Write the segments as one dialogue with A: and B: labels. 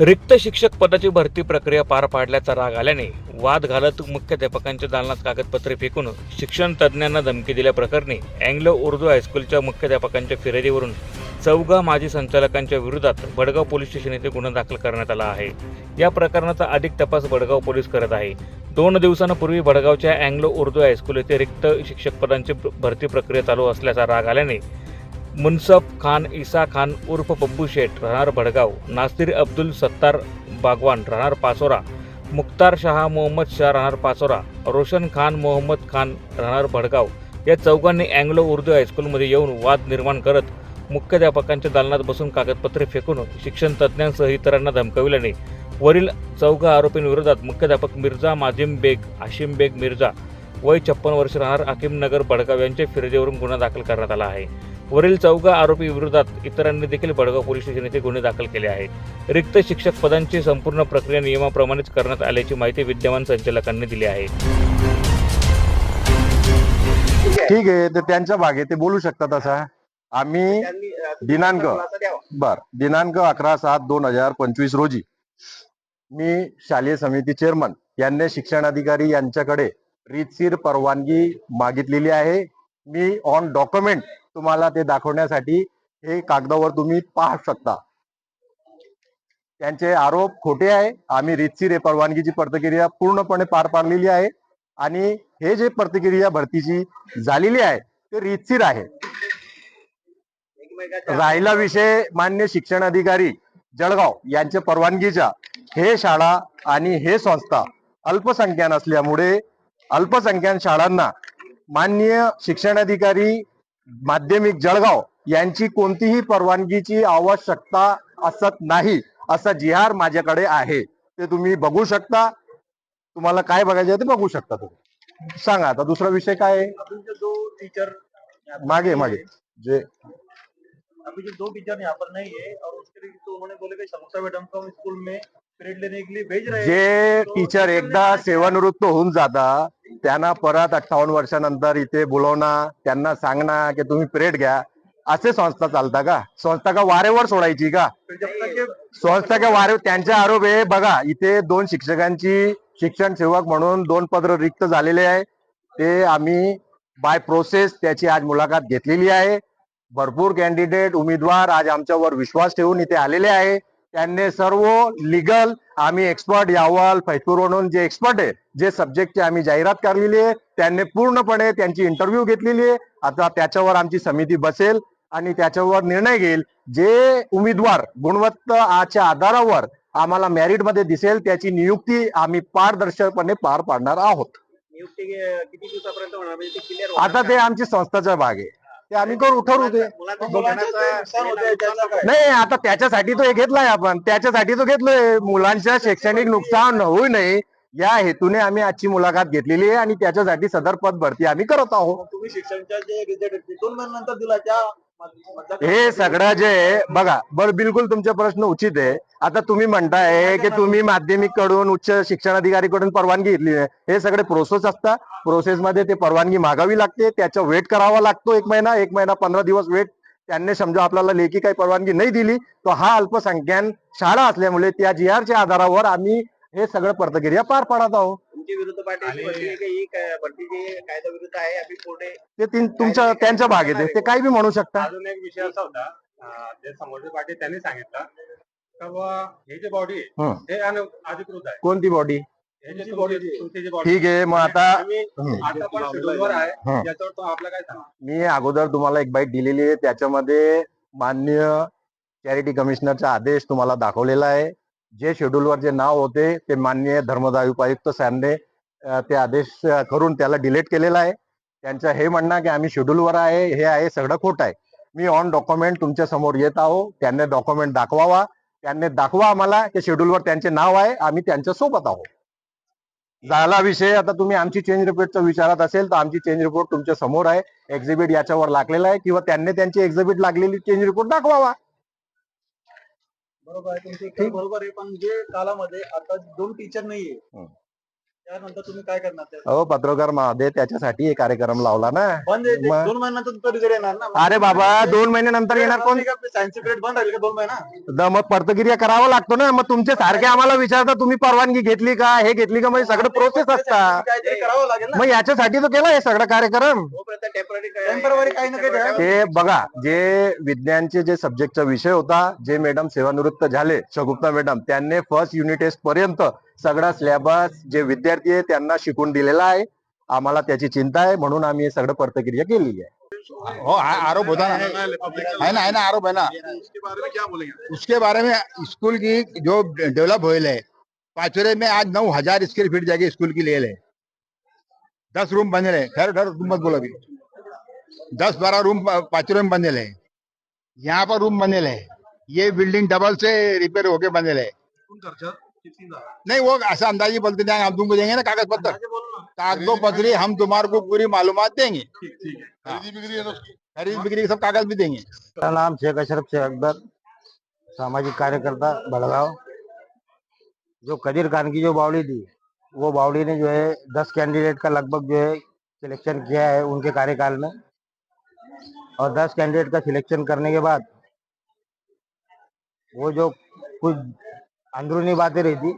A: रिक्त शिक्षक पदाची भरती प्रक्रिया पार पाडल्याचा राग आल्याने वाद घालत मुख्याध्यापकांच्या दालनात कागदपत्रे फेकून शिक्षण तज्ज्ञांना धमकी दिल्याप्रकरणी अँग्लो उर्दू हायस्कूलच्या मुख्याध्यापकांच्या फिर्यादीवरून चौघा माजी संचालकांच्या विरोधात बडगाव पोलीस स्टेशन येथे गुन्हा दाखल करण्यात आला आहे. या प्रकरणाचा अधिक तपास बडगाव पोलीस करत आहे. दोन दिवसांपूर्वी बडगावच्या अँग्लो उर्दू हायस्कूल येथे रिक्त शिक्षक पदांची भरती प्रक्रिया चालू असल्याचा राग आल्याने मुन्सफ खान इसा खान उर्फ बब्बू शेठ राहणार भडगाव. नासिर अब्दुल सत्तार बागवान राहणार पाचोरा. मुख्तार शहा मोहम्मद शाह राहणार पाचोरा. रोशन खान मोहम्मद खान राहणार भडगाव. या चौघांनी अँग्लो उर्दू हायस्कूलमध्ये येऊन वाद निर्माण करत मुख्याध्यापकांच्या दालनात बसून कागदपत्रे फेकून शिक्षण तज्ज्ञांसह इतरांना धमकविल्याने वरील चौघा आरोपींविरोधात मुख्याध्यापक मिर्झा माजिम बेग आशिम बेग मिर्झा वय छप्पन वर्ष राहणार हाकीमनगर बडगाव यांच्या फिर्यादीवरून गुन्हा दाखल करण्यात आला आहे. वरील चौघा आरोपी विरोधात इतरांनी देखील बडगाव पोलीस स्टेशन येथे गुन्हे दाखल केले आहेत. रिक्त शिक्षक पदांची संपूर्ण प्रक्रिया नियमाप्रमाणेच करण्यात आल्याची माहिती विद्यमान संचालकांनी दिली आहे.
B: ठीक आहे तर त्यांच्या भागे ते बोलू शकतात असा. आम्ही दिनांक बर दिनांक अकरा सात दोन हजार पंचवीस रोजी मी शालेय समिती चेअरमन यांनी शिक्षण अधिकारी यांच्याकडे रीतशीर परवानगी मागितलेली आहे. मी ऑन डॉक्युमेंट तुम्हाला ते दाखवण्यासाठी हे कागदावर तुम्ही पाहू शकता. त्यांचे आरोप खोटे आहे. आम्ही रितसीर हे परवानगीची प्रतिक्रिया पूर्णपणे पार पाडलेली आहे. आणि हे जे प्रतिक्रिया भरतीची झालेली आहे ते रितसीर आहे. राहिला विषय मान्य शिक्षण अधिकारी जळगाव यांच्या परवानगीच्या. हे शाळा आणि हे संस्था अल्पसंख्यान असल्यामुळे अल्पसंख्यान शाळांना मान्य शिक्षण अधिकारी माध्यमिक जळगाव यांची कोणतीही परवानगीची आवश्यकता असत नाही असा जिहार माझ्याकडे आहे. ते तुम्ही बघू शकता. तुम्हाला काय बघायचं आहे ते बघू शकता तुम्ही. सांगा आता दुसरा विषय काय
C: टीचर
B: मागे मागे. जे
C: अभी जो दो टीचर यहाँ पर नहीं है और उसके लिए तो उन्होंने बोले कि समोसा मैडम को स्कूल में
B: जे टीचर एकदा सेवानिवृत्त होऊन जाता त्यांना परत अठ्ठावन्न वर्षानंतर इथे बोलवणार त्यांना सांगणार की तुम्ही पिरियड घ्या. असे संस्था चालता का? संस्था का वारेवर सोडायची का?
C: ये
B: संस्था का वारे त्यांचे आरोप आहे बघा इथे दोन शिक्षकांची शिक्षण सेवक म्हणून दोन पत्र रिक्त झालेले आहे. ते आम्ही बाय प्रोसेस त्याची आज मुलाखत घेतलेली आहे. भरपूर कॅन्डिडेट उमेदवार आज आमच्यावर विश्वास ठेवून इथे आलेले आहे. त्यांनी सर्व लिगल आम्ही एक्सपर्ट यावल फैजपूर म्हणून जे एक्सपर्ट आहे जे सब्जेक्टची आम्ही जाहिरात काढलेली आहे त्यांनी पूर्णपणे त्यांची इंटरव्ह्यू घेतलेली आहे. आता त्याच्यावर आमची समिती बसेल आणि त्याच्यावर निर्णय घेईल. जे उमेदवार गुणवत्ताच्या आधारावर आम्हाला मेरिटमध्ये दिसेल त्याची नियुक्ती आम्ही पारदर्शकपणे पार पाडणार आहोत.
C: नियुक्ती के- किती दिवसापर्यंत होणार? म्हणजे
B: आता ते आमची संस्थाचा भाग आहे. ते आम्ही करू ठरवू ते. नाही आता त्याच्यासाठी तो हे घेतलाय आपण. त्याच्यासाठी तो घेतलोय. मुलांच्या शैक्षणिक नुकसान होऊ नये. या हेतूने आम्ही आजची मुलाखत घेतलेली आहे आणि त्याच्यासाठी सदर पद भरती आम्ही करत आहोत.
C: तुम्ही शिक्षणच्या जे रिझल्ट दोन महिन्यानंतर दिला त्या
B: हे सगळं जे बघा बर बिलकुल तुमचे प्रश्न उचित आहे. आता तुम्ही म्हणताय की तुम्ही माध्यमिककडून उच्च शिक्षण अधिकारी कडून परवानगी घेतली हे सगळे प्रोसेस असतात. प्रोसेस मध्ये ते परवानगी मागावी लागते. त्याचा वेट करावा लागतो एक महिना एक महिना पंधरा दिवस वेट त्यांनी समजा आपल्याला लेखी काही परवानगी नाही दिली तर हा अल्पसंख्यान शाळा असल्यामुळे त्या जी च्या आधारावर आम्ही हे सगळं प्रतिक्रिया पार पाडत आहोत
C: तुमची विरुद्ध पार्टी भरती आहे की ही काय- भरती जी कायदा विरुद्ध आहे अभी पुढे
B: ते तीन- तुमच्या त्यांच्या भागेत आहे ते काही बी म्हणू शकता.
D: अजून एक विषय असा होता अं, जे समोरचे पार्टी त्यांनी सांगितलं का बुवा हे जे बॉडी आहे
B: हं.
D: हे अन- अधिकृत आहे.
B: कोणती बॉडी
D: हे जे
C: तुमची
D: तुमची
C: body आहे.
D: तुमची जी बॉडी
B: ठीक आहे मग आता हं.
D: आता पण शेड्यूलवर आहे.
B: हं.
D: याच्यावर तो आपला काय सांगा?
B: मी अगोदर तुम्हाला एक बाईट दिलेली आहे. त्याच्यामध्ये मान्य चॅरिटी कमिशनरचा आदेश तुम्हाला दाखवलेला आहे. जे शेड्यूलवर जे नाव होते ते मान्य धर्मदाय उपायुक्त सॅमने ते आदेश करून त्याला डिलीट केलेला आहे. त्यांचं हे म्हणणं की आम्ही शेड्यूलवर आहे हे आहे सगळं खोट आहे. मी ऑन डॉक्युमेंट तुमच्यासमोर येत आहो त्यांनी डॉक्युमेंट दाखवावा. त्यांनी दाखवा आम्हाला की शेड्यूलवर त्यांचे नाव आहे आम्ही त्यांच्यासोबत आहोत. झाला विषय आता तुम्ही आमची चेंज रिपोर्टचा विचारात असेल तर आमची चेंज रिपोर्ट तुमच्यासमोर आहे. एक्झिबिट याच्यावर लागलेला आहे किंवा त्यांनी त्यांची एक्झिबिट लागलेली चेंज रिपोर्ट दाखवावा.
C: बरोबर आहे तुमची बरोबर आहे पण जे कालामध्ये आता दोन टीचर नाहीये. त्यानंतर तुम्ही काय करणार त्या
B: अहो पत्रकार महोदय त्याच्यासाठी हे कार्यक्रम लावला ना.
C: बंद आहे ते.
B: मग-
C: दोन महिन्यानंतर येणार ना?
B: अरे बाबा दोन महिन्यानंतर येणार कोण?
C: सायन्स पिरियड बंद राहील का दोन महिना?
B: द- मग परतक्रिया करावा लागतो ना. मग तुमचे सारखे आम्हाला विचारता तुम्ही परवानगी घेतली का? हे घेतली का? म्हणजे सगळं प्रोसेस असतात
C: काहीतरी करावं लागेल ना.
B: मग याच्यासाठी तो केला हे सगळं कार्यक्रम?
C: टेंपररी काही ना काही ठेवा.
B: ते बघा जे विज्ञानचे जे सब्जेक्टचा विषय होता जे मॅडम सेवानिवृत्त झाले शगुप्ता मॅडम त्यांनी फर्स्ट युनिट टेस्ट पर्यंत सगळा सिलेबस जे विद्यार्थी आहे त्यांना शिकून दिलेला आहे. आम्हाला त्याची चिंता आहे म्हणून आम्ही हे सगळं प्रतिक्रिया केलेली आहे.
E: हो आरोप होता ना. है ना है ना आरोप है ना. उसके बारे में स्कूल की जो डेवलप हुए है पाचुरे में आज नौ हजार स्क्वायर फीट जगह स्कूल की ले ले दस रूम बने रहे खैर खैर तुम मत बोलो अभी दस बारह रूम पाचुरे में बने रहे यहाँ पर रूम बने रहे ये बिल्डिंग डबल से रिपेयर होके बने रहे नहीं वो ऐसा अंदाजी बोलते जाएँगे हम तुमको देंगे ना कागज़ पत्र कागजों पत्री हम तुम्हारे को पूरी मालूमात देंगे। खरीद बिक्री सब कागज़ भी देंगे।
F: मेरा नाम शेख अशरफ शेख अकबर सामाजिक कार्यकर्ता बड़गांव जो कदीर खान की जो बावड़ी थी वो बावड़ी ने जो है दस कैंडिडेट का लगभग जो है सिलेक्शन किया है उनके कार्यकाल में। और दस कैंडिडेट का सिलेक्शन करने के बाद वो जो कुछ अंदरूनी बातें रही थी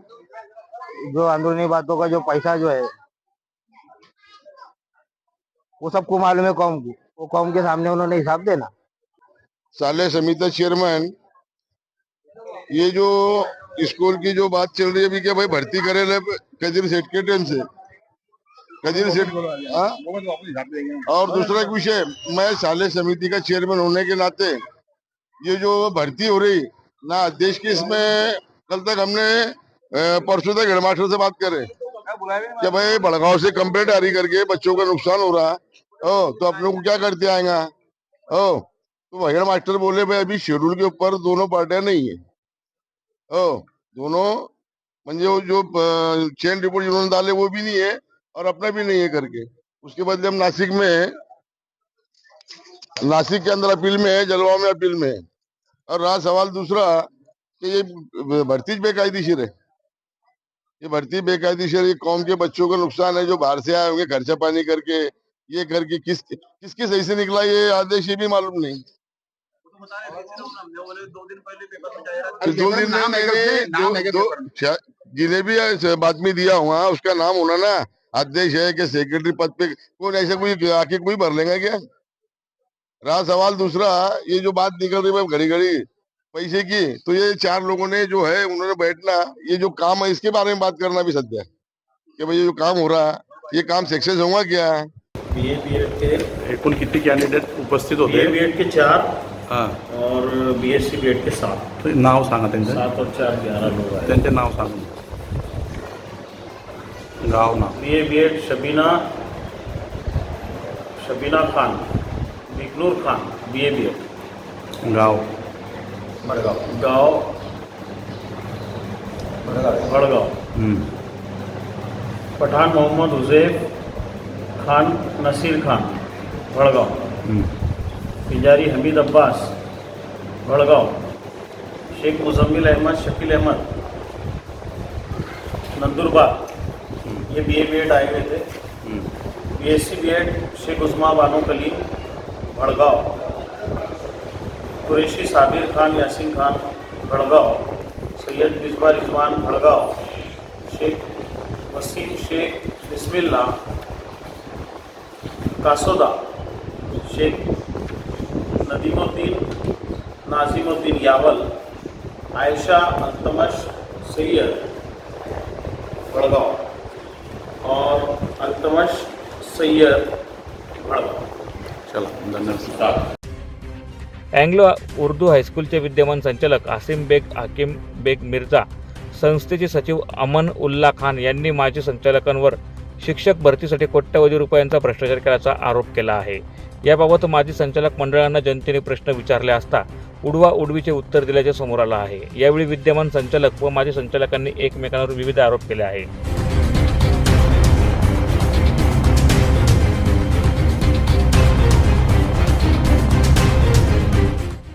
F: जो अंदरूनी बातों का जो पैसा जो है, वो सबको मालूम है कौम की। वो कौम के सामने उन्होंने हिसाब देना।
G: साले समिति चेयरमैन, ये जो स्कूल की जो बात चल रही है अभी क्या भाई भर्ती करे ले कदीर सेठ के टेन से। कदीर सेठ? और दूसरा एक विषय, मैं साले समिति का चेयरमैन होने के नाते, ये जो भर्ती हो रही, ना देश की इसमें कल तक हमने परसों तक हेडमास्टर से बात करे कि भाई भड़गांव से कंप्लेंट जारी करके बच्चों का नुकसान हो रहा है। ओ तो आप लोग क्या करते आएगा? ओ तो हेड मास्टर बोले, भाई अभी शेड्यूल के ऊपर दोनों पार्टियाँ नहीं है। ओ, दोनों, म्हणजे जो चेन रिपोर्ट जिन्होंने डाले वो भी नहीं है और अपना भी नहीं है करके। उसके बदले हम नासिक में नासिक के अंदर अपील में है, जलगांव में अपील में है। और रहा सवाल दूसरा कि ये भर्ती बेकायदेशीर है। ये भर्ती बेकायदेशीर ये कौम के बच्चों का नुकसान है जो बाहर से आए होंगे खर्चा पानी करके ये करके किस किसके सही से निकला ये आदेश ये भी मालूम नहीं।
C: तो बता रहे थे ना, हमने बोले दो दिन पहले
G: जिन्हें भी बातमी दिया हुआ उसका नाम होना ना अध्यक्ष है कि सेक्रेटरी पद पे कौन ऐसा कोई आके कोई भर लेगा क्या? रहा सवाल दूसरा ये जो बात निकल रही है घड़ी घड़ी पैसे की तो ये चार लोगों ने जो है उन्होंने बैठना ये जो काम है इसके बारे में बात करना भी सत्य है कि भाई ये जो काम हो रहा है ये काम सक्सेस होगा क्या?
H: बी ए एड के
I: एकूण किती कॅन्डिडेट उपस्थित होते
H: बी के चार
I: हाँ।
H: और B S C B Ed के सात।
I: तर नाव सांगा त्यांचं
H: सात और चार ग्यारह लोग आए।
I: त्यांचे नाव सांगा। गाव नाव।
H: B A B Ed Shabina Shabina Khan Bikanur Khan B A B Ed
I: गाव?
H: गाँव भड़गांव
I: हम्म.
H: पठान मोहम्मद हुजैफ खान नसीर खान भड़गांव
I: हम्म.
H: पिजारी हमीद अब्बास भड़गांव शेख मुजम्मिल अहमद शकील अहमद नंदुरबार. ये बी ए बी एड आए हुए थे.
I: हम्म.
H: B S C B Ed Sheikh Usma Bano Kaleem Bhadgaon Qureshi, Sabir Khan, Yasin Khan Bhadgaon, Syed Misba Rizwan Bhadgaon, Sheikh Wasim Sheikh Bismilla Kasoda, Sheikh Nadimuddin, Nazimuddin Yawal, Ayesha Altamash Syed Bhadgaon और अल्तमश सैयद भड़गाव।
I: चलो, धन्यवाद।
A: Anglo Urdu हायस्कूलचे विद्यमान संचालक आसिम बेग हाकिम बेग मिर्झा संस्थेचे सचिव अमन उल्ला खान यांनी माजी संचालकांवर शिक्षक भरतीसाठी कोट्यवधी रुपयांचा भ्रष्टाचार केल्याचा आरोप केला आहे. याबाबत माजी संचालक मंडळांना जनतेने प्रश्न विचारले असता उडवा उडवीचे उत्तर दिल्याचे समोर आलं आहे. यावेळी विद्यमान संचालक व माजी संचालकांनी एकमेकांवर विविध आरोप केले आहेत.